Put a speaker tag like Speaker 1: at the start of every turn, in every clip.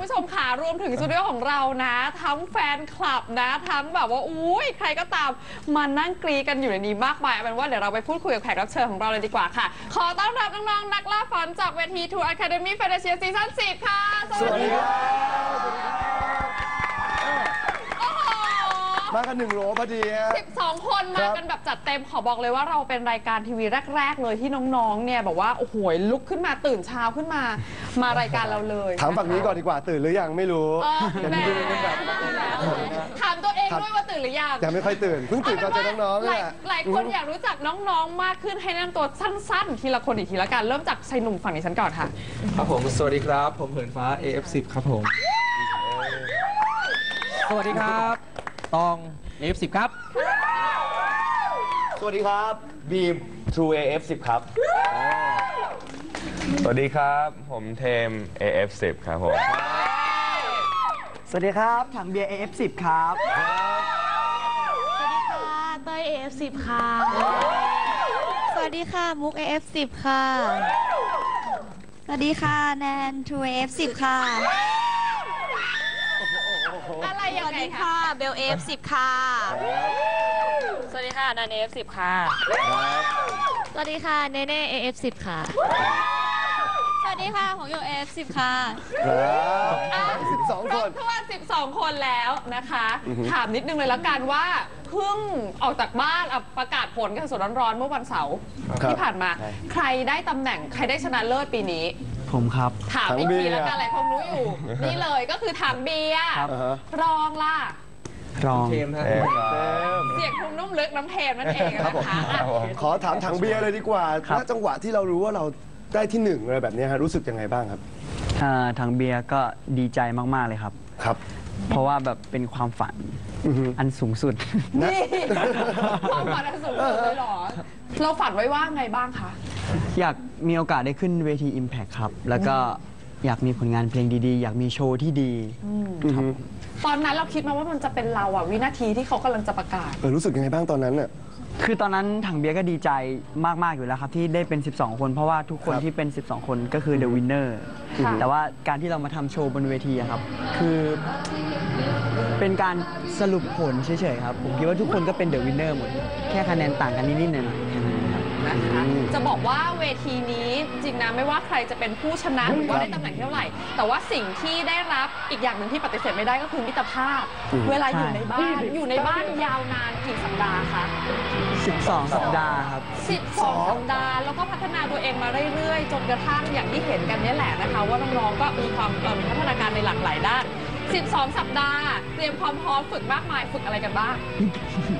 Speaker 1: คุณผู้ชมค่ะรวมถึงสตูดิโอของเรานะ ทั้งแฟนคลับนะ ทั้งแบบว่าอุ้ยใครก็ตามมานั่งกรีดกันอยู่ในนี้มากมายเอาเป็นว่าเดี๋ยวเราไปพูดคุยกับแขกรับเชิญของเราเลยดีกว่าค่ะ ขอต้อนรับน้องๆนักล่าฝันจากเวทีทูอ Academy f a n t a s i a Season 10 ค่ะ
Speaker 2: สวัสดีครับ มากันหนึ่งโหลพอดีฮะ
Speaker 1: 12 คนมา
Speaker 2: ครับ
Speaker 1: กันแบบจัดเต็มขอบอกเลยว่าเราเป็นรายการทีวีแรก ๆ เลยที่น้องๆ เนี่ยแบบว่าโอ้โหลุกขึ้นมาตื่นเช้าขึ้นมามารายการเราเลย
Speaker 2: ถามฝั่งนี้ก่อนดีกว่าตื่นหรือยังไม่รู้
Speaker 1: เออ
Speaker 2: เดี๋ยว
Speaker 1: แหม
Speaker 2: ดูกันแบบ
Speaker 1: ถามตัวเองด้วยว่าตื่นหรือยัง
Speaker 2: ยังไม่ค่อยตื่นเพิ่งตื่นตอนเจอน้องๆ
Speaker 1: หลา
Speaker 2: เนี่ยย
Speaker 1: หลายคนอยากรู้จักน้องๆ มากขึ้นให้แนะนำตัวสั้นๆ ทีละคนอีกทีละกันเริ่มจากชายหนุ่มฝั่งนี้ฉันก่อนค่ะ
Speaker 3: ครับผม สวัสดีครับ ผมเหินฟ้า AF10 ครับผม สวัสดีครับ ตอง AF10 ครับ
Speaker 4: สวัสดีครับบีม True AF10 ครับ
Speaker 5: สวัสดีครับ ผมเทม AF10 ครับผม
Speaker 6: สวัสดีครับถังเบียร์ AF10 ครับ
Speaker 7: ค่ะเต้ย AF10 ค่ะ สวัสดีค่ะ มุก AF10 ค่ะ สวัสดีค่ะ แนน True AF10 ค่ะ
Speaker 1: อะไร
Speaker 7: ส
Speaker 1: ยัง
Speaker 7: วัส
Speaker 1: ไง
Speaker 7: ดี
Speaker 1: คะ
Speaker 7: ค่ะ เบล AF10 ค่ะ สวัสดีค่ะนัน AF10 ค่ะ สวัสดีค่ะ เนเน่ AF10 ค่ะ สวัสดีค่ะ ของโย AF10 ค่ะ
Speaker 2: ครับสิบสอง
Speaker 1: ค
Speaker 2: ค
Speaker 1: รบ
Speaker 2: น
Speaker 1: ถ้วน12 คนแล้วนะคะ ถามนิดนึงเลยละกันว่าเพิ่งออกจากบ้านอะประกาศผลกันสดร้อนๆเมื่อวันเสาร์
Speaker 2: ครับ
Speaker 1: ที่ผ่านมาใครได้ตำแหน่งใครได้ชนะเลิศปีนี้
Speaker 6: ผมครับ
Speaker 1: ถาม
Speaker 2: ถัง
Speaker 1: อีก
Speaker 2: เบี
Speaker 1: ที
Speaker 2: ยร์
Speaker 1: แล้วกันหลายคนรู้อยู่ นี่เลยก็คือถังเบียร์
Speaker 6: ครับ
Speaker 2: อ่าฮะ
Speaker 1: รองล่ะ
Speaker 6: รอง
Speaker 3: เทมฮะ
Speaker 5: เทมครับ
Speaker 1: เสียงทุ้มนุ่มลึกน้ำเทมนั่นเองนะ
Speaker 2: ครั
Speaker 1: คะ
Speaker 2: บผม
Speaker 1: อะ
Speaker 2: ขอถามถังเบียร์เลยดีกว่า
Speaker 6: ครับ
Speaker 2: ณจังหวะที่เรารู้ว่าเราได้ที่หนึ่งอะไรแบบเนี้ยฮะรู้สึกยังไงบ้างครับ
Speaker 6: อ่าถังเบียร์ก็ดีใจมาก ๆ เลยครับ
Speaker 2: ครับ
Speaker 6: เพราะว่าแบบเป็นความฝัน
Speaker 2: อือฮึ
Speaker 6: อันสูงสุด
Speaker 1: นี่ความฝันอันสูงสุดเลยเหรอ เราฝันไว้ว่าไงบ้างคะ
Speaker 6: อยากมีโอกาสได้ขึ้นเวที Impact ครับ แล้วก็อยากมีผลงานเพลงดีๆ อยากมีโชว์ที่ดี
Speaker 2: อือฮึ
Speaker 1: ตอนนั้นเราคิดมาว่ามันจะเป็นเราอะวินาทีที่เขากำลังจะประกาศ
Speaker 2: เออรู้สึกยังไงบ้างตอนนั้นน่ะ
Speaker 6: คือตอนนั้นถังเบียร์ก็ดีใจมาก ๆ อยู่แล้วครับที่ได้เป็น 12 คน เพราะว่าทุกคน
Speaker 2: ครับ
Speaker 6: ที่เป็น 12 คนก็คือ The Winner
Speaker 1: ค่ะ
Speaker 6: แต่ว่าการที่เรามาทำโชว์บนเวทีอะครับ คือเป็นการสรุปผลเฉยๆครับ ผมคิดว่าทุกคนก็เป็น The Winner หมด แค่คะแนนต่างกันนิดๆหน่อยๆแค่ นั้นเองครับ
Speaker 1: นะคะ จะบอกว่าเวทีนี้จริงนะไม่ว่าใครจะเป็นผู้ชนะหรือว่าได้ตำแหน่งเท่าไหร่ แต่ว่าสิ่งที่ได้รับอีกอย่างหนึ่งที่ปฏิเสธไม่ได้ก็คือมิตรภาพ เวลาอยู่ในบ้านอยู่ในบ้านยาวนานกี่สัปดาห์คะ
Speaker 6: 12 สัปดาห์ครับ
Speaker 1: 12 สัปดาห์ แล้วก็พัฒนาตัวเองมาเรื่อยๆ จนกระทั่งอย่างที่เห็นกันเนี่ยแหละนะคะ ว่าน้องๆก็มีความเอ่อมีพัฒนาการในหลากหลายด้าน 12 สัปดาห์ เตรียมความพร้อมฝึกมากมายฝึกอะไรกันบ้าง
Speaker 4: มีทั้ง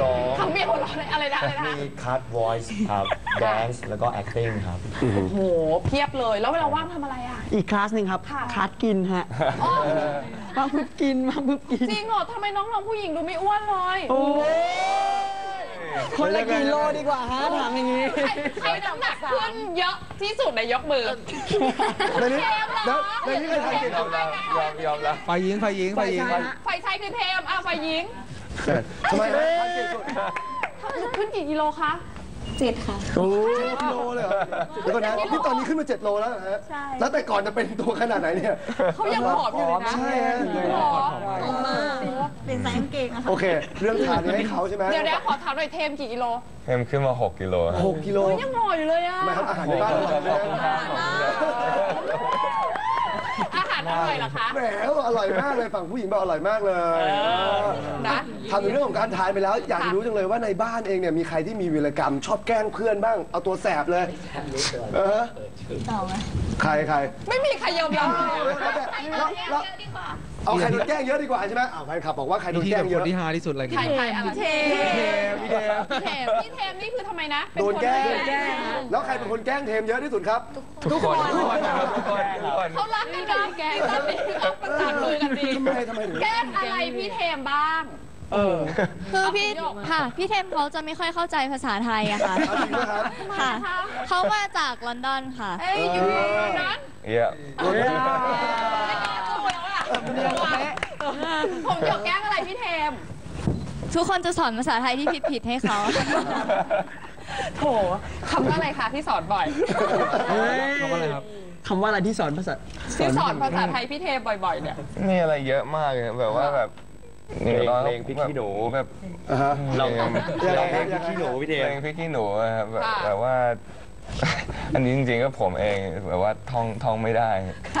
Speaker 4: ร้อง
Speaker 1: ทำเบียร์หัวเราะเลยอะไรนะอะไรนะ
Speaker 4: มีคัด voice ครับ dance แล้วก็ acting ครับ
Speaker 1: โอ้โห เพียบเลย แล้วเวลาว่างทำอะไรอะ
Speaker 6: อีกคลาสหนึ่งครับ
Speaker 1: ค่ะ
Speaker 6: คลาสกินฮะ
Speaker 1: อ๋อ
Speaker 6: มาพึบกินมาพึบกิน
Speaker 1: จริงเหรอทำไมน้องๆผู้หญิงดูไม่อ้วนเลย
Speaker 6: โอ้คนละกี่โลดีกว่าฮะถามอย่างนี้
Speaker 1: ใครใครน้ำหนักขึ้นเยอะที่สุดในยกมือ
Speaker 2: ในนี้
Speaker 1: เทมเหรอ
Speaker 2: ในนี้ใครทำเก่ง
Speaker 5: ยอมรับยอมยอมรับ
Speaker 3: ฝ่ายหญิงฝ่ายหญิงฝ่ายหญิง
Speaker 1: ไฟชายคือเทมอะไฟหญิง
Speaker 2: ทำไมฮะทำเก่งสุด
Speaker 1: ขึ้นกี่กิโลคะ
Speaker 7: เจ็ดค่ะ
Speaker 2: โอ้กิโลเลยเหรอเดี๋ยวก่อนนะนี่ตอนนี้ขึ้นมา7โลแล้วเหรอฮะ
Speaker 7: ใช่
Speaker 2: แล้วแต่ก่อนจะเป็นตัวขนาดไหนเนี่ย
Speaker 1: เขายังผอมอยู่เลยนะ
Speaker 2: ใช่ฮะ
Speaker 1: หรอ
Speaker 7: เป็นสายกางเกงอะค่ะ
Speaker 2: โอเค เรื่องทานเนี่ยให้เขาใช่ไหม
Speaker 1: เดี๋ยวเดี๋ยวขอถามหน่อยเทมกี่กิโล
Speaker 5: เทมขึ้นมา 6 กิโลครับ
Speaker 2: หกกิโล
Speaker 1: โอ้ยยังหล่ออยู่เลยอะ
Speaker 2: ทำไมครับอาหารในบ้านเราเลยนะ
Speaker 1: อาหารอร่อยเหรอคะ
Speaker 2: แหมอร่อยมากเลยฝั่งผู้หญิงบอกอร่อยมากเลย
Speaker 1: นะ
Speaker 2: ทำในเรื่องของการทานไปแล้ว อยากจะรู้จังเลยว่าในบ้านเองเนี่ยมีใครที่มีวีรกรรม ชอบแกล้งเพื่อนบ้าง เอาตัวแสบเลยเออใครใคร
Speaker 1: ไม่มีใครยอมรับเลย
Speaker 2: แล้วแล้วเอาใครโดนแกล้งเยอะดีกว่าใช่ไหมอ้าวแฟนคลับบอกว่าใครโด
Speaker 3: มี
Speaker 2: น
Speaker 3: ที่
Speaker 2: แกล้
Speaker 3: แบ
Speaker 2: ง
Speaker 3: บ
Speaker 2: เย
Speaker 3: คน
Speaker 2: อะ
Speaker 3: ที่ฮาที่สุดอะไร
Speaker 1: ใคร
Speaker 3: เงี้ย
Speaker 1: ใครอะไรเทม
Speaker 3: พี่เทม
Speaker 1: พี่เทมพี่เทมนี่คือทำไมนะเป็
Speaker 2: โดน
Speaker 1: ค
Speaker 2: แกล้ง
Speaker 1: แกล้ง
Speaker 2: แล้วใครเป็นคนแกล้งเทมเยอะที่สุดครับ
Speaker 5: ทุกคนทุกคนทุกคนทุกคน
Speaker 1: เขารักกันนะแกล้งตอนนี้เขาประสานมือกันดี
Speaker 2: ทำไมทำไมถึง
Speaker 1: แกล้งอะไรพี่เทมบ้าง
Speaker 7: คือพี่ค่ะ พี่เทมเขาจะไม่ค่อยเข้าใจภาษาไทยอะค่ะ
Speaker 2: เอาจริงนะครับ
Speaker 7: ค่ะ เขามาจากลอนดอนค่ะ
Speaker 1: เอ้ยอยู่นั้น
Speaker 5: เยี่ยม
Speaker 1: ผมอยากแกล้งอะไรพี่เทม
Speaker 7: ทุกคนจะสอนภาษาไทยที่ผิดๆให้เขา
Speaker 1: โถคำว่าอะไรคะที่สอนบ่อย
Speaker 3: คำว่าอะไรครับ
Speaker 6: คำว่าอะไรที่สอนภาษา
Speaker 1: ที่สอนภาษาไทยพี่เทมบ่อยๆเนี่ย
Speaker 5: มีอะไรเยอะมากเลยแบบว่าแบบ
Speaker 4: เพลงเพลงพริกขี้หนู
Speaker 5: แบบ
Speaker 2: อ่าฮะ
Speaker 4: ลอง
Speaker 5: เพลง
Speaker 4: ลองเพลงพริกขี้หนูพี่เท
Speaker 5: เพ
Speaker 4: ม
Speaker 5: ลงพริกขี้หนูอะครับแบบ
Speaker 1: ค่ะ
Speaker 5: แบบว่า อันนี้จริงๆก็ผมเองแบบว่าท่องท่องไม่ได้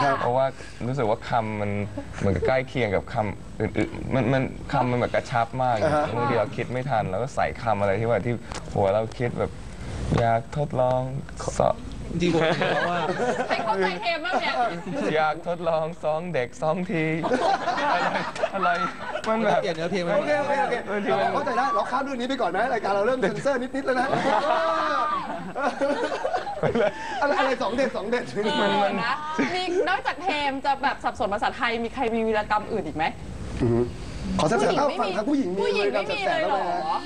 Speaker 1: ค่ะ
Speaker 5: เพราะว่ารู้สึกว่าคำมันเหมือนกับใกล้เคียงกับคำอื่นๆมันมันคำมันแบบกระชับมาก
Speaker 2: อ่าฮะ
Speaker 5: บางทีเราคิดไม่ทันแล้วก็ใส่คำอะไรที่ว่าที่หัวเราคิดแบบอยากทดลองสอบ
Speaker 3: จริงๆผมคิดว่า
Speaker 1: ใครเข้าใจเทมบ้างเนี่ย
Speaker 5: อยากทดลองสองเด็กสองที อะไรอะไร มันแบบ
Speaker 3: เปลี่ยนเนื้อเพลงไหม
Speaker 2: โอเคโอเคโอเคเราเข้าใจได้เราข้ามเรื่องนี้ไปก่อนไหมรายการเราเริ่มเซ็นเซอร์นิดๆแล้วนะอะไรอะไรสองเด็ดสองเด็ด
Speaker 1: มันมันนะมีนอกจากเทมจะแบบสับสนภาษาไทยมีใครมีวีรกรรมอื่นอีกไหม
Speaker 2: ขอแซ่บๆเอ้าฝั่งทางผู้หญิงมี
Speaker 1: ผู้หญิง
Speaker 2: วีรกร
Speaker 1: ไม่
Speaker 2: ร
Speaker 1: มี
Speaker 2: แส
Speaker 1: เล
Speaker 2: บ
Speaker 1: ย
Speaker 2: ๆ
Speaker 1: เหร
Speaker 2: แล้ว
Speaker 1: อ
Speaker 2: นะ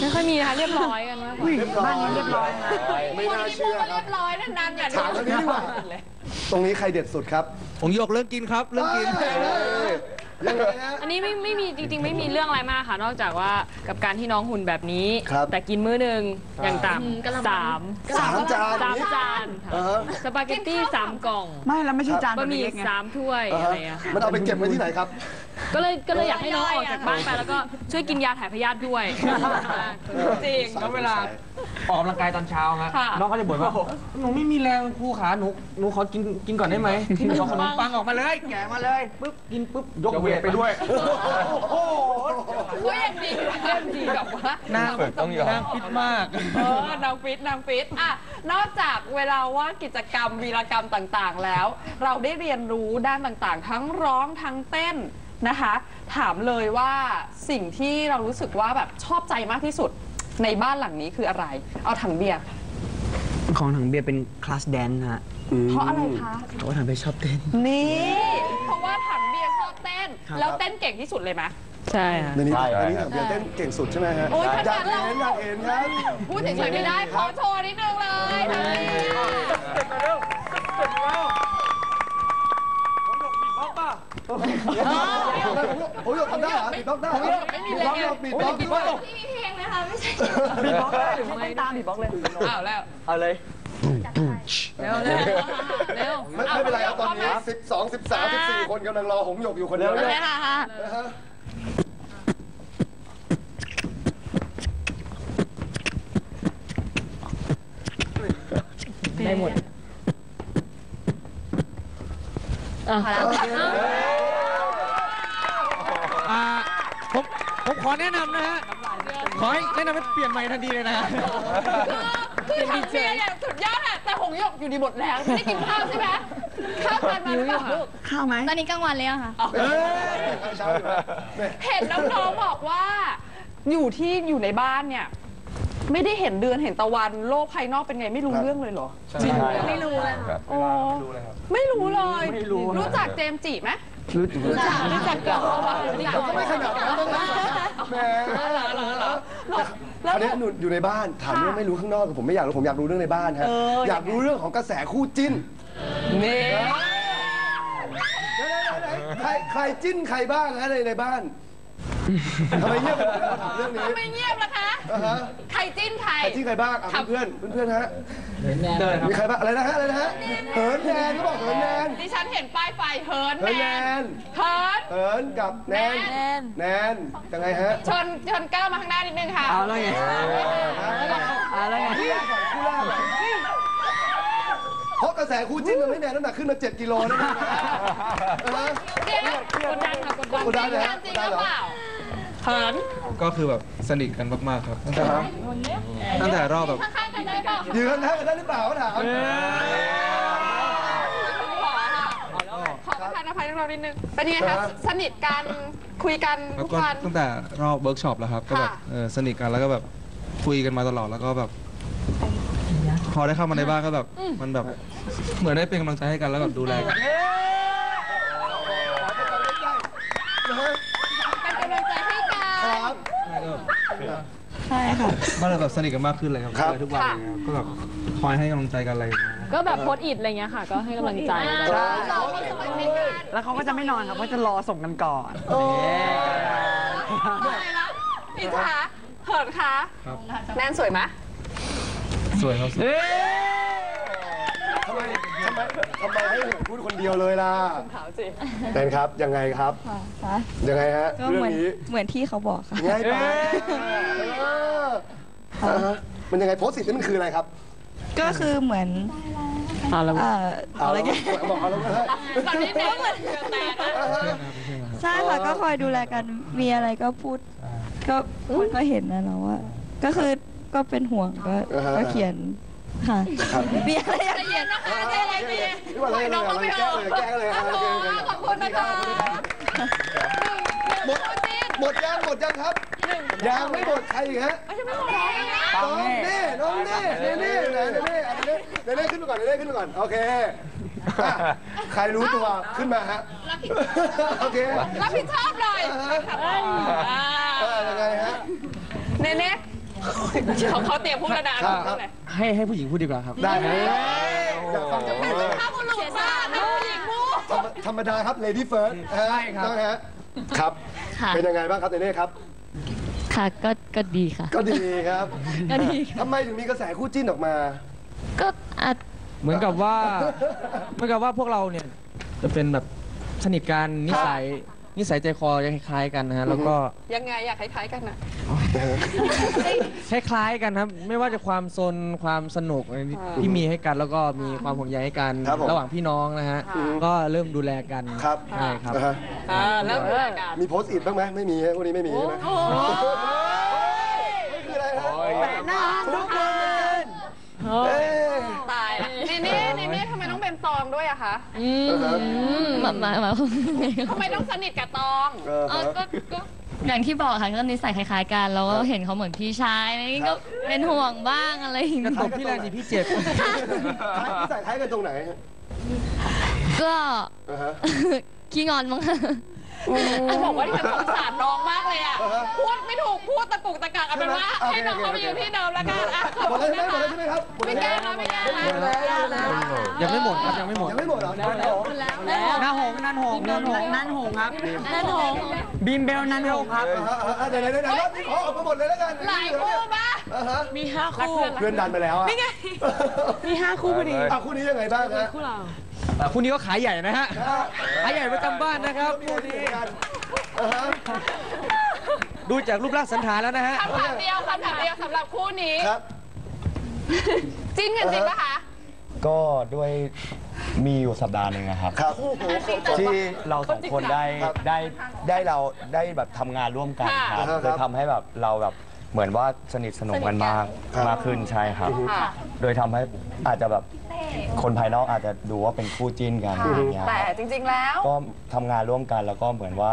Speaker 7: ไม่ค่อยมีนะคะเรียบร้อยกันมากกว่า
Speaker 2: เรียบร้อยเรียบร้อยไม่
Speaker 1: คน
Speaker 2: น่า
Speaker 1: ที่พู
Speaker 2: เชื่
Speaker 1: ด
Speaker 2: อ
Speaker 1: ว่า
Speaker 2: ครั
Speaker 1: เรี
Speaker 2: บ
Speaker 1: ยบร้อยนานๆอย่า
Speaker 2: ถามคนนี้ดีกว่า
Speaker 1: เลย
Speaker 2: ตรงนี้ใครเด็ดสุดครับ
Speaker 3: ผมยกเรื่องกินครับ เรื่องกิน
Speaker 2: ยั งไงฮะ
Speaker 7: อันนี้ไม่ไม่มีจริงๆ ไม่มีเรื่องอะไรมากค่ะ นอกจากว่ากับการที่น้องหุ่นแบบนี้
Speaker 2: ครับ
Speaker 7: แต่กินมื้อหนึ่งอย่างต่ำสาม
Speaker 2: สามจาน
Speaker 7: สามจาน
Speaker 2: อ่า
Speaker 7: ค่ะ
Speaker 2: ฮะ
Speaker 7: สปาเกตตี้สามกล่อง
Speaker 6: ไม่แล้วไม่ใช่จาน
Speaker 7: บะหมี่
Speaker 6: เล็กๆไง
Speaker 7: สามถ้วย
Speaker 2: อ่า
Speaker 7: อะ
Speaker 2: ฮะ
Speaker 7: ไรอะค่ะ
Speaker 2: มันเอาไปเก็บไว้ที่ไหนครับ
Speaker 7: ก็เลยก็เลยอยากให้น้องออกจากบ้านไปแล้วก็ช่วยกินยาถ่ายพยาธิด้วย
Speaker 1: จริง
Speaker 3: แล้วเวลาออกกำลังกายตอนเช้าฮะ
Speaker 1: ค่ะ
Speaker 3: น้องเขาจะบ่นว่าหนูไม่มีแรงครูขาหนูหนูขอกินกินก่อนได้ไหมหนูเอาขนมปังออกมาเลย แกะมาเลยปุ๊บกินปุ๊บยกเวทไปด้วย
Speaker 1: ก็ยังดียังดีแบบว่า
Speaker 3: หน้า
Speaker 5: ฝึกต้องยอม
Speaker 3: นางฟิตมาก
Speaker 1: เออนางฟิตนางฟิตอะนอกจากเวลาว่างกิจกรรมวีรกรรมต่างๆแล้ว เราได้เรียนรู้ด้านต่างๆ ทั้งร้องทั้งเต้น นะคะ ถามเลยว่าสิ่งที่เรารู้สึกว่าแบบชอบใจมากที่สุดในบ้านหลังนี้คืออะไร เอาถังเบียร์
Speaker 6: ของถังเบียร์เป็นคลาสแดนซ์ฮะ
Speaker 1: เพราะอะไรคะ
Speaker 6: เพราะว่าถังเบียร์ชอบเต้น
Speaker 1: นี่ เพราะว่าถังเบียร์ชอบเต้น
Speaker 6: ครับ
Speaker 1: แล้วเต้นเก่งที่สุดเลยไหม
Speaker 7: ใช่ค่ะ
Speaker 2: ในนี้
Speaker 4: ใช่
Speaker 2: ในนี้
Speaker 4: ครับ
Speaker 2: ถามเบียร์เต้นเก่งสุดใช่ไหมฮะ
Speaker 1: โอ้ย
Speaker 2: อยาก
Speaker 1: ขนาด
Speaker 2: เห็น
Speaker 1: เรา
Speaker 2: อยากเห็นครับ
Speaker 1: พูดเฉยๆไม่ได้ขอโชว์นิดนึงเลยถังเบียร์
Speaker 2: โอ้ยทำได้เหรอบีบล็อกได้เหรอ
Speaker 1: ไม่มีเลยไง
Speaker 2: บีบล็อกบีบล็อก
Speaker 6: บีบล็อกเลยหรือไม่ตามบีบล็อกเลย
Speaker 1: อ้าวแล้ว
Speaker 6: เอาเลย
Speaker 1: เร็วเร็วเร็ว
Speaker 2: ไม่เป็นไรครับตอนนี้12 13 14คนกำลังรอหงหยกอยู่คนเดียว
Speaker 1: เลยค่ะ
Speaker 7: ได้หมด
Speaker 3: อะาผมผมขอ แนะนำนะฮะ ขอให้แนะนำให้เปลี่ยนใหม่ทันทีเลยนะฮะ
Speaker 1: คือถังเบียร์เนี่ยสุดยอดอะแต่หงหยกอยู่ดีหมดแล้วไม่ได้กินข้าวใช่ไหมข้าวทานมาหรือเปล่าลูก
Speaker 6: ข้าวไหม
Speaker 7: ตอนนี้กลางวันเลยค่ะ
Speaker 2: เอ้ยเช้าอยู่นะเนี่ย
Speaker 1: เห็นน้องๆบอกว่า อยู่ที่อยู่ในบ้านเนี่ย ไม่ได้เห็นเดือนเห็นตะวันโลกภายนอกเป็นไงไม่รู้เรื่องเลยเหรอ
Speaker 7: ไม่รู้เลย
Speaker 5: ครับ
Speaker 1: โอ้ไม่รู้เลย รู้จักเจมส์จิไหม
Speaker 6: รู้จัก
Speaker 1: รู้จักก่อนรู้จัก
Speaker 2: ก็ไม่ขนาดนั้นนะ แหมอันนี้หนูอยู่ในบ้านถามเรื่องไม่รู้ข้างนอกผมไม่อยากรู้ผมอยากรู้เรื่องในบ้านฮะอยากรู้เรื่องของกระแสคู่จิ้น
Speaker 1: นี่
Speaker 2: ใครใครจิ้นใครบ้างฮะในในบ้าน ทำไมเงียบไปหมดเลยถามเรื่องนี้
Speaker 1: ไม่เงียบนะคะ
Speaker 2: อ่าฮะ
Speaker 1: ใครจิ้นใคร
Speaker 2: ใครจิ้นใครบ้างอะเพื่อนเพื่อนเพื่อนๆฮะ
Speaker 3: เดินครับ
Speaker 2: มีใครบ้างอะไรนะฮะอะไรนะฮะเหินแนนก็บอกเหินแนน
Speaker 1: ดิฉันเห็นป้ายไฟเฮิร์น
Speaker 2: เหิน
Speaker 1: แม
Speaker 2: แน
Speaker 1: น
Speaker 2: น
Speaker 1: เฮิร์น
Speaker 2: เหินกับแนน
Speaker 1: แนน
Speaker 2: แนนยังไงฮะ
Speaker 1: ชนชนก้าวมาข้างหน้านิดนึงค่ะ
Speaker 6: เอาแล้วไงเอาแล้วไง
Speaker 2: คู่แรกก่อนคู่แรกก่อนเพราะกระแสคู่จิ้นมันไม่แนนน้ำหนักขึ้นมา 7 กิโลนะเออ
Speaker 1: เดี๋ยวกดดันค่ะกดดัน
Speaker 2: กดดันเหรอ
Speaker 1: จริงหรือเปล่า เหิน
Speaker 3: ก็คือแบบสนิทกันมากๆครับตั้งแต่ตั้งแต่รอบแบบ
Speaker 1: ข้างๆกันได้เปล่า
Speaker 2: ยืนข้างๆกันได้หรือเปล่าเขาถาม
Speaker 1: ขอประทานอภัยเรานิดนึงเป็นยังไงคะสนิทกันคุยกัน
Speaker 3: แล้ว
Speaker 1: ทุก
Speaker 3: ก็
Speaker 1: วัน
Speaker 3: ตั้งแต่รอบเวิร์กช็อปแล้วครับก็แบบ
Speaker 1: ค่ะ
Speaker 3: เออสนิทกันแล้วก็แบบคุยกันมาตลอดแล้วก็แบบ พอได้เข้ามาในบ้านก็แบบมันแบบเหมือนได้เป็นกำลังใจให้กันแล้วแบบดูแลกัน
Speaker 1: เป็นกำลังใจให้กัน
Speaker 2: ครับ
Speaker 6: ใช่ค่ะ
Speaker 3: บ้านเราแบบสนิทกันมากขึ้นเลยครับ
Speaker 2: ครับ
Speaker 3: เจอทุกวันเลยครับก็แบบคอยให้กำลังใจกันอะไรอย่างเงี้ย
Speaker 7: ก็แบบโพสต์อิดอะไรเงี้ยค่ะ ก็ให้กำลังใจ
Speaker 6: แล้วเขาก็จะไม่นอนครับเขาจะรอส่งกันก่อน
Speaker 1: อะไรนะอิจฉาเหินคะ
Speaker 3: ครับ
Speaker 1: แนนสวยไหม
Speaker 3: สวยครับสวย
Speaker 2: ทำทำไมทำ ไมทำไมให้ผมพูดคนเดียวเลยล่ะ
Speaker 1: ถามสิ
Speaker 2: แตนครับยังไงครับยังไงฮะ
Speaker 8: ก็
Speaker 2: เรื่อ
Speaker 8: เห
Speaker 2: ง
Speaker 8: มือน
Speaker 2: นี้
Speaker 8: เหมือนที่เขาบอกค่ะ
Speaker 2: ง่ายไปเอออ่าฮะมันยังไงโพสต์สิทธิ์นี่มันคืออะไรครับ
Speaker 8: ก็คือเหมือน
Speaker 6: อ่าแล้ว
Speaker 8: เอ่อ
Speaker 2: เอา
Speaker 8: อะไร
Speaker 2: แล้ว
Speaker 8: กัน
Speaker 2: บอกเอาแล้วนะ
Speaker 1: ตอนนี้เด็กเหมือนแตกนะ
Speaker 8: ใช่ค่ะก็คอยดูแลกันมีอะไรก็พูด ก็คนก็เห็นนะเราว่า ก็คือก็เป็นห่วงก็ก็เขียน ค่ะเบียร์อะไรย่าเงี้ยนะ
Speaker 1: คะเบียร์อะไรเบี
Speaker 2: ยร์อะไร
Speaker 1: น้องเม่อ
Speaker 2: อกแเลย
Speaker 1: รัขอบคุณนะคะ
Speaker 2: หมดหมดยังหมดยังครับยังไม่หมดใครอีกฮะน้องเน่น้องเน่เน่เน่เน่เน่เน่เน่ขึ้นมาก่อนเน่ขึ้นมาก่อนโอเคใครรู้ตัวขึ้นมาฮะโอเค
Speaker 1: รับผิดชอบเลย
Speaker 2: ยังไงฮะ
Speaker 1: เน่เน่ เขาเขาเตรียมพูดแล้วนะครับ
Speaker 2: ครับ
Speaker 6: ให้ให้ผู้หญิงพูดดีกว่าครับ
Speaker 2: ได้ไหมอยากฟังจากผู้หญิง
Speaker 1: ถ้าบุรุษมากนะผู้หญิงพูด
Speaker 2: ธรรมธรรมดาครับ lady first ใช่ครับนะฮะครับ
Speaker 7: ค่ะ
Speaker 2: เป็นยังไงบ้างครับเน่เน่ครับ
Speaker 7: ค่ะก็ก็ดีค่ะ
Speaker 2: ก็ดีครับ
Speaker 7: ก็ดี
Speaker 2: ทำไมถึงมีกระแสคู่จิ้นออกมา
Speaker 7: ก็อาจ
Speaker 6: เหมือนกับว่าเหมือนกับว่าพวกเราเนี่ยจะเป็นแบบสนิทกันนิสัยนิสัยใจคอจะคล้ายๆกันนะฮะแล้วก็
Speaker 1: ยังไงอยากคล้ายๆกัน นะ
Speaker 6: คล้ายๆกันครับ ไม่ว่าจะความซนความสนุกอะไรที่มีให้กันแล้วก็มีความห่วงใยให้กัน
Speaker 2: ครับผม
Speaker 6: ระหว่างพี่น้องนะฮะก็เริ่มดูแลกัน
Speaker 2: ครับ
Speaker 6: ใช่ครับ
Speaker 2: นะฮะ
Speaker 1: อ่าเริ่มดูแลกัน
Speaker 2: มีโพสต์อิทบ้างไหมไม่มีฮะวันนี้ไม่มีใช่ไหม
Speaker 1: โอ้โห
Speaker 2: ไม่คืออะไรฮะ
Speaker 5: แปะหน้า
Speaker 2: ทุกคนเหมือนกันเอ้ย
Speaker 1: ตายแล้วเน่เน่เน่เน่ทำไมต้องเป็นตองด้วยอะคะ
Speaker 7: หมาหมาหมา
Speaker 1: ทำไมต้องสนิทกับตอง
Speaker 2: เออ
Speaker 7: อ๋อ
Speaker 2: ฮะ
Speaker 7: ก็ก็ อย่างที่บอกค่ะก็นิสัยคล้ายๆกันแล้วก็เห็นเขาเหมือนพี่ชายอะไรอย่างงี้ก็เป็นห่วงบ้างอะไรอย่าง
Speaker 6: กัน
Speaker 7: เงี้ย
Speaker 6: ตบพี่แรงสิพี่เจ็บ
Speaker 2: นิสัยคล้ายกันตรงไหนฮะ
Speaker 7: ก็
Speaker 2: อ่าฮะ
Speaker 7: ขี้งอนมั้งค่ะ
Speaker 1: ต้องบอกว่าที่ฉันสงสารน้องมากเลยอะ
Speaker 2: อ่าฮะ
Speaker 1: พูดไม่ถูก พูดตะกุกตะกักเอาเป็นว่า
Speaker 2: โอเค
Speaker 1: ให้น้องเขาไปอยู่ที่เดิมแล้วกันอะขอบ
Speaker 2: หมด
Speaker 1: คุ
Speaker 2: แล้ว
Speaker 1: ณ
Speaker 2: ใช่ไหม
Speaker 1: นะ
Speaker 2: หมด
Speaker 1: คะ
Speaker 2: แล้วใช่ไหมครับ
Speaker 1: ไม่แก้นะไม่แก้นะ
Speaker 6: ยังไม่หมดครับยังไม่หมด
Speaker 2: ยังไม่หมดเหรอยังไม่หมดเหรอ
Speaker 6: หน้าหงนันหงนันหงนันหงครับ
Speaker 7: นั่นหง
Speaker 6: บีมเบลนันหงครับ
Speaker 2: อ่าฮะอ่าฮะเดี๋ยวเดี๋ยวเดี๋ยวรอบนี้ขอออกมาหมดเลยแล้วกัน
Speaker 1: หลายคู่ปะ
Speaker 2: อ่าฮะ
Speaker 1: มีห้าคู่
Speaker 2: เพื่อนดันไปแล้วอะนี่ไง
Speaker 1: มีห้าคู่พอดี
Speaker 2: อะคู่นี้ยังไงบ้างฮะ
Speaker 6: อะคู่นี้ก็ขายใหญ่นะฮะขายใหญ่ประจำบ้านนะครับคู่นี้
Speaker 2: อ่าฮะ
Speaker 6: ดูจากรูปร่างสันฐานแล้วนะฮะ
Speaker 1: คำถามเดียวคำถามเดียวสำหรับคู่นี้
Speaker 2: ครับ
Speaker 1: จิ้นกันจริงปะคะ
Speaker 4: ก็ด้วยมีอยู่สัปดาห์หนึ่งอะครับ
Speaker 2: ครับ
Speaker 4: ที่เราสองคนได้
Speaker 2: ครับ
Speaker 4: ได้ได้เราได้แบบทำงานร่วมกันครับ
Speaker 2: ค่ะ
Speaker 4: เลยทำให้แบบเราแบบ เหมือนว่าสนิทสนมกันมาก
Speaker 2: ครับ
Speaker 4: มากขึ้นใช่ครับ
Speaker 1: ค่ะ
Speaker 4: โดยทำให้อาจจะแบบคนภายนอกอาจจะดูว่าเป็นคู่จิ้นกันอย่างเงี้ย
Speaker 1: แต่จริง ๆ แล้ว
Speaker 4: ก็ทำงานร่วมกันแล้วก็เหมือนว่า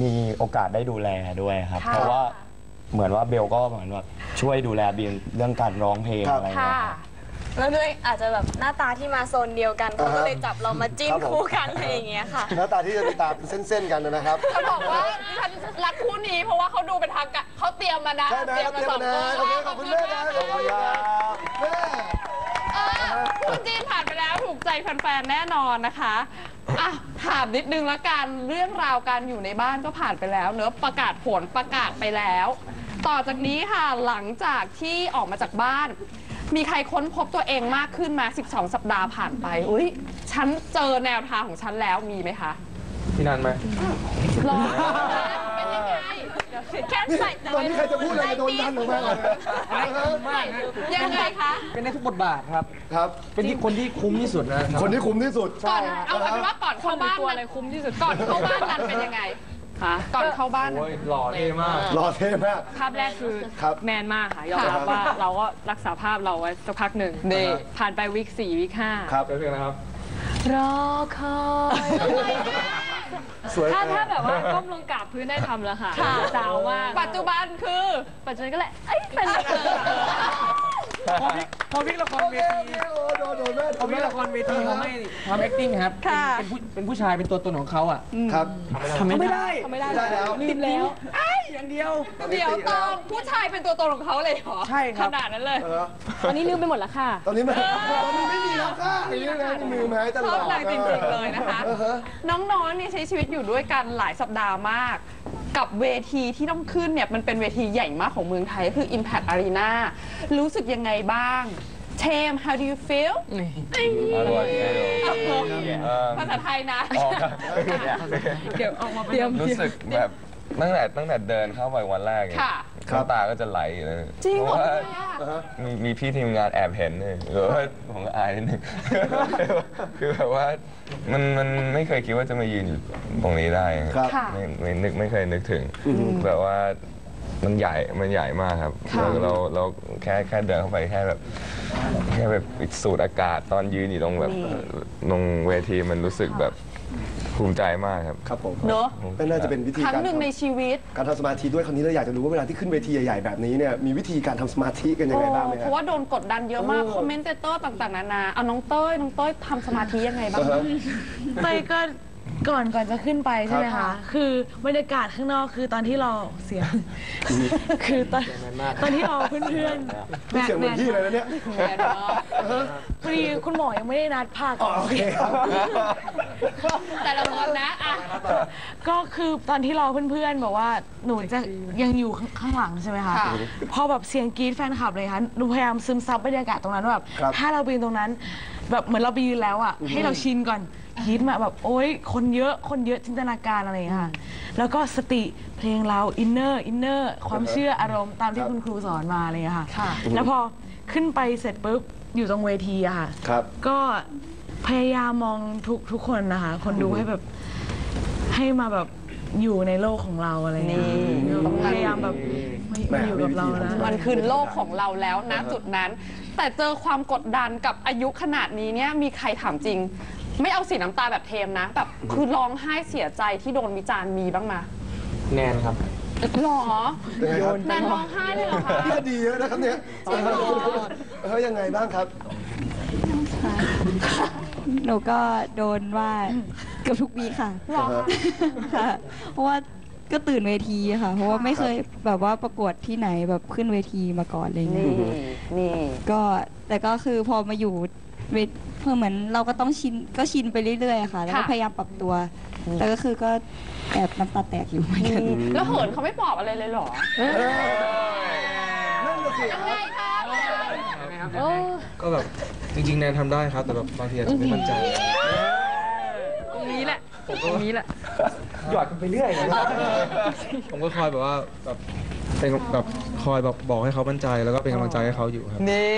Speaker 4: มีโอกาสได้ดูแลด้วยครับ
Speaker 1: ค่ะ
Speaker 4: เพราะว่าเหมือนว่าเบลก็เหมือนแบบช่วยดูแลบีมเรื่องการร้องเพลง
Speaker 2: ครับ
Speaker 4: อะไร
Speaker 1: ค่ะ
Speaker 4: เงี้ยครับ
Speaker 9: แล้วด้วยอาจจะแบบหน้าตาที่มาโซนเดียวกันเขาก็เลยจับเรามาจิ้น
Speaker 2: ครับผม
Speaker 9: คู่กันอะไรอย่างเงี้ยค่ะ
Speaker 2: หน้าตาที่จะมีตาเป็นเส้นๆกันนะครับ
Speaker 1: จะบอกว่าฉันรักคู่นี้เพราะว่าเขาดูเป็นทางการเขาเตรียมมานะ
Speaker 2: ใช่ไหมครับเตรียมมานะโอเคขอบคุณแม่นะขอบคุณครับแม่
Speaker 1: เออคู่จีนผ่านไปแล้วถูกใจแฟนๆแน่นอนนะคะอะถามนิดนึงละกันเรื่องราวการอยู่ในบ้านก็ผ่านไปแล้ว เนอะประกาศผลประกาศไปแล้ว ต่อจากนี้ค่ะหลังจากที่ออกมาจากบ้าน มีใครค้นพบตัวเองมากขึ้นมา 12 สัปดาห์ผ่านไป อุ้ยฉันเจอแนวทางของฉันแล้วมีไหมคะ
Speaker 3: พี่นันไหม
Speaker 1: รอเป็นยังไงแค่ใส่
Speaker 2: ตอนนี้ใครจะพูดอะไรจะโดนดันออกมาเลยนะ
Speaker 1: ยังไงคะ
Speaker 6: เป็นได้ทุกบทบาทครับ
Speaker 2: ครับ
Speaker 6: เป็นที่คนที่คุ้มที่สุดนะครับ
Speaker 2: คนที่คุ้มที่สุด
Speaker 1: ก่อน เอาเอาเป็นว่าก่อนเข้าบ้านอะไรคุ้มที่สุด ก่อนเข้าบ้านนั้นเป็นยังไง คะก่อนเข้าบ้าน
Speaker 3: โอ้ยหล่อเท่มาก
Speaker 2: รอเท่มาก
Speaker 10: ภาพแรกคือ
Speaker 2: ครับ
Speaker 10: แมนมากค่ะยอมรับ
Speaker 2: ครับ
Speaker 10: ว่าเราก็รักษาภาพเราไว้สักพักหนึ่ง
Speaker 1: นี่
Speaker 10: ผ่านไปวิกสี่วิกห้า
Speaker 2: ครับ
Speaker 3: เจอเพลงนะครับ
Speaker 10: รอคอย
Speaker 2: สวย
Speaker 10: ถ้าถ้าแบบว่าก้มลงกราบพื้นได้ทำแล้วค่ะสาวมาก
Speaker 1: ปัจจุบันคือ
Speaker 10: ปัจจุบันก็เลยเอ้ยเป็นอย่างนั้น
Speaker 6: พอวิกพอวิกละครเวที
Speaker 2: โอเคโอ้โดนโดนแม่
Speaker 6: พอวิกละครเวทีเขาไม่ทำ acting ครับ
Speaker 1: ค่ะ
Speaker 6: เป็นผู้เป็นผู้ชายเป็นตัวตนของเขาอะ
Speaker 2: ครับ
Speaker 6: ทำไม่ได้ทำ
Speaker 2: ไม่ได้แล้ว
Speaker 10: ลืมแล้ว
Speaker 6: อย่างเดียว
Speaker 1: เดี๋ยวตองผู้ชายเป็นตัวตนของเขาเลยเหรอ
Speaker 6: ใช่ครับข
Speaker 1: นาดนั้นเลย
Speaker 10: ตอนนี้ลืมไปหมดแล้วค่ะ
Speaker 2: ตอนนี้มันตอนนี้ไม่มีแล้วค่ะไอ้เรื่องนั้นมือไม้ตล
Speaker 1: อ
Speaker 2: อบด
Speaker 1: นางจริงๆเลยนะคะ น้องๆเนี่ยใช้ชีวิตอยู่ด้วยกันหลายสัปดาห์มาก กับเวทีที่ต้องขึ้นเนี่ยมันเป็นเวทีใหญ่มากของเมืองไทยคือ Impact Arena รู้สึกยังไงบ้าง Tam how do you feel
Speaker 5: How do I feel เอ่อ
Speaker 1: ภาษาไทยนะ
Speaker 5: อ๋อครับ
Speaker 1: เดี๋ยวออกมาเตรียม
Speaker 5: รู้สึกแบบตั้งแต่ตั้งแต่เดินเข้าไปวันแรกเนี่ย
Speaker 1: ค่ะ
Speaker 5: น้ำตาก็จะไหลเลย
Speaker 1: จริงเหรอ
Speaker 5: พาะว่า
Speaker 1: ทำไมอะ
Speaker 5: มีมีพี่ทีมงานแอบเห็นเลยหรือว่าผมก็อายนิดนึงคือแบบว่ามันมันไม่เคยคิดว่าจะมายืนอยู่ตรงนี้ได้
Speaker 2: ครับ
Speaker 1: ค่ะ
Speaker 5: ไม่ไม่นึกไม่เคยนึกถึงแบบว่ามันใหญ่ มันใหญ่มากครับ
Speaker 1: ค่ะ
Speaker 5: เราเราเราแค่แค่เดินเข้าไปแค่แบบแค่แบบสูดอากาศตอนยืนอยู่ตรงแบบตรงเวทีมันรู้สึกแบบ ภูมิใจมากครับ
Speaker 2: ครับผม
Speaker 1: เนอะ
Speaker 2: ก็น่าจะเป็นวิธี
Speaker 1: ครั้ง
Speaker 2: การ
Speaker 1: หนึ่งในชีวิต
Speaker 2: การทำสมาธิด้วยคราวนี้เราอยากจะรู้ว่าเวลาที่ขึ้นเวทีใหญ่ๆแบบนี้เนี่ยมีวิธีการทำสมาธิกันยังไงบ้างไหม
Speaker 1: เพ
Speaker 2: ฮะ
Speaker 1: ราะว่าโดนกดดันเยอะมาก
Speaker 2: เออ
Speaker 1: คอมเมนเตอร์ต่างๆนานาเอาน้องเต้ยน้องเต้ยทำสมาธิยังไงบ้าง
Speaker 2: อ่าฮะ
Speaker 11: เต้ยก็ ก่อนก่อนจะขึ้นไปใช่ไหม
Speaker 1: ครั
Speaker 11: คะ
Speaker 1: บ
Speaker 11: คือบรรยากาศข้างนอกคือตอนที่เราเสียง คือตอนตอนที่เราเพื่อนๆ
Speaker 2: นี่เสียงเหมือนพี่เลยนะเนี่ย
Speaker 11: พอดีคุณหมอยังไม่ได้นัดผ่า
Speaker 2: อ๋อ
Speaker 11: ก่อน
Speaker 2: โอเคครับ
Speaker 1: แต่ละคนนะอะ
Speaker 11: ก็คือตอนที่เราเพื่อนๆบอกว่าหนูจะยังอยู่ข้างหลังใช่ไหมคะ
Speaker 1: ค่ะ
Speaker 11: พอแบบเสียงกรี๊ดแฟนคลับเลยค่ะหนูพยายามซึมซับบรรยากาศตรงนั้นว่าแบบ
Speaker 2: ครับ
Speaker 11: ถ้าเราไปยืนตรงนั้น แบบเหมือนเราไปยืนแล้วอะให้เราชินก่อนกรี๊ดมาแบบโอ๊ยคนเยอะคนเยอะจินตนาการอะไรอย่างเงี้ยค่ะแล้วก็สติเพลงเราอินเนอร์อินเนอร์ความเชื่ออารมณ์ตามที่คุณครูสอนมาอะไรอย่างเงี้ยค่ะ
Speaker 1: ค่ะ
Speaker 11: แล้วพอขึ้นไปเสร็จปุ๊บอยู่ตรงเวทีอะค่ะ
Speaker 2: ครับ
Speaker 11: ก็พยายามมองทุกทุกคนนะคะ คนดูให้แบบให้มาแบบ อยู่ในโลกของเราอะไรอย่างเงี้ยพยายามแบบมามาอยู่กับเรานะ
Speaker 1: มันคือโลกของเราแล้วณจุดนั้น แต่เจอความกดดันกับอายุขนาดนี้เนี่ยมีใครถามจริง ไม่เอาสีน้ำตาแบบเทมนะแบบคือร้องไห้เสียใจที่โดนวิจารณ์มีบ้างมา
Speaker 6: แนนครับ
Speaker 1: หรอ
Speaker 2: ยังไงครับ
Speaker 1: แนนร้องไห้เลยเหรอคะ
Speaker 2: นี่คดีเยอะนะครับเนี่ยเออยังไงบ้างครับ
Speaker 8: หนูก็โดนว่า เกือบทุกวีคค่ะ
Speaker 1: หรอคะ
Speaker 8: ค่ะ เพราะว่าก็ตื่นเวทีค่ะ เพราะว่าไม่เคยแบบว่าประกวดที่ไหนแบบขึ้นเวทีมาก่อนอะไรอย่างเงี้
Speaker 1: นี่
Speaker 8: ย
Speaker 1: นี่
Speaker 8: ก็แต่ก็คือพอมาอยู่เวทเพื่อเหมือนเราก็ต้องชินก็ชินไปเรื่อยๆค่ะ แล้วก็พยายามปรับตัว แต่ก็คือก็แอบน้ำตาแตกอยู่เหมือนกัน
Speaker 1: แล้วเหินเขาไม่ปลอบอะไรเลยเหรอ
Speaker 2: นั่นน่ะสิครับ
Speaker 3: ก็แบบจริงๆแนนทำได้ครับ แต่แบบบางทีอาจจะไม่มั่นใจ
Speaker 10: ตรง นี้แหละตรงนี้แหละ
Speaker 6: หยอดกันไปเรื่อยเลย
Speaker 3: ผมก็คอยแบบว่าแบบเป็นแบบคอยแบบบอกให้เขามั่นใจแล้วก็เป็นกำลังใจให้เขาอยู่ครับ
Speaker 1: นี่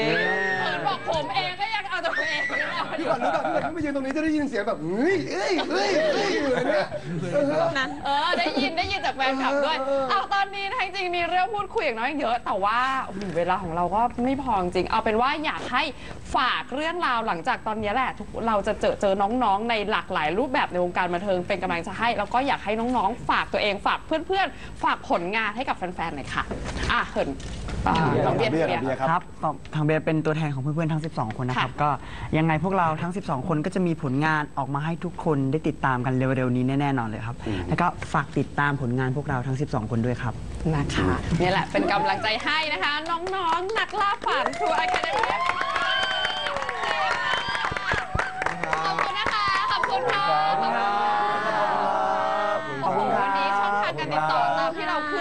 Speaker 2: พี่ก่อนรู้ป่ะพี่ก่อนขึ้นไปยืนตรงนี้จะได้ยินเสียงแบบเฮ้ยเอ้ยเอ้ยเอ้ยอยู่เลยเนี่ยเออ
Speaker 1: เออได้ยินได้ยินจากแฟนคลับด้วย
Speaker 2: เออเออ
Speaker 1: เอาตอนนี้นะคะจริงๆมีเรื่องพูดคุยอย่างน้อยเยอะ แต่ว่าโอ้โหเวลาของเราก็ไม่พอจริง เอาเป็นว่าอยากให้ฝากเรื่องราวหลังจากตอนนี้แหละทุกเราจะเจอเจอน้องๆ ในหลากหลายรูปแบบในวงการบันเทิงเป็นกำลังใจให้ แล้วก็อยากให้น้องๆ ฝากตัวเองฝากเพื่อนๆ ฝากผลงานให้กับแฟนๆหน่อยค่ะอะเหินอ่าน้องเบียร์
Speaker 2: เบียร์
Speaker 1: เบียร์
Speaker 2: เบียร์ครับ
Speaker 6: ครับทางเบียร์เป็นตัวแทนของเพื่อนๆ ทั้ง 12 คนนะครับ
Speaker 1: ค่ะ
Speaker 6: ก็ยังไงพวกเราทั้ง 12 คนก็จะมีผลงานออกมาให้ทุกคนได้ติดตามกันเร็วๆนี้แน่ๆนอนเลยครับ แล้วก็ฝากติดตามผลงานพวกเราทั้ง 12 คนด้วยครับ
Speaker 1: นะคะนี่แหละเป็นกำลังใจให้นะคะ น้องๆ นักล่าฝันครูอาคาเดมี่ขอบคุณนะคะ ขอบคุณค่ะขอบคุณวันนี้ช่องทางการติดต่อตามที่เรา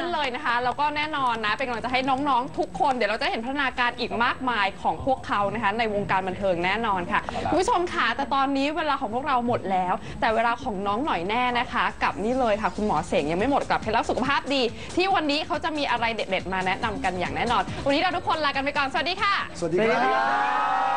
Speaker 1: ขึ้นเลยนะคะ แล้วก็แน่นอนนะเป็นกำลังใจให้น้องๆ ทุกคน เดี๋ยวเราจะเห็นพัฒนาการอีกมากมายของพวกเขานะคะ ในวงการบันเทิงแน่นอนค่ะคุณผู้ชมค่ะแต่ตอนนี้เวลาของพวกเราหมดแล้ว แต่เวลาของน้องหน่อยแน่นะคะ กับนี่เลยค่ะ คุณหมอเสงยังไม่หมดกับเคล็ดลับสุขภาพดี ที่วันนี้เขาจะมีอะไรเด็ดๆ มาแนะนำกันอย่างแน่นอน วันนี้เราทุกคนลากันไปก่อนสวัสดีค่ะ
Speaker 2: สวัสดีครับ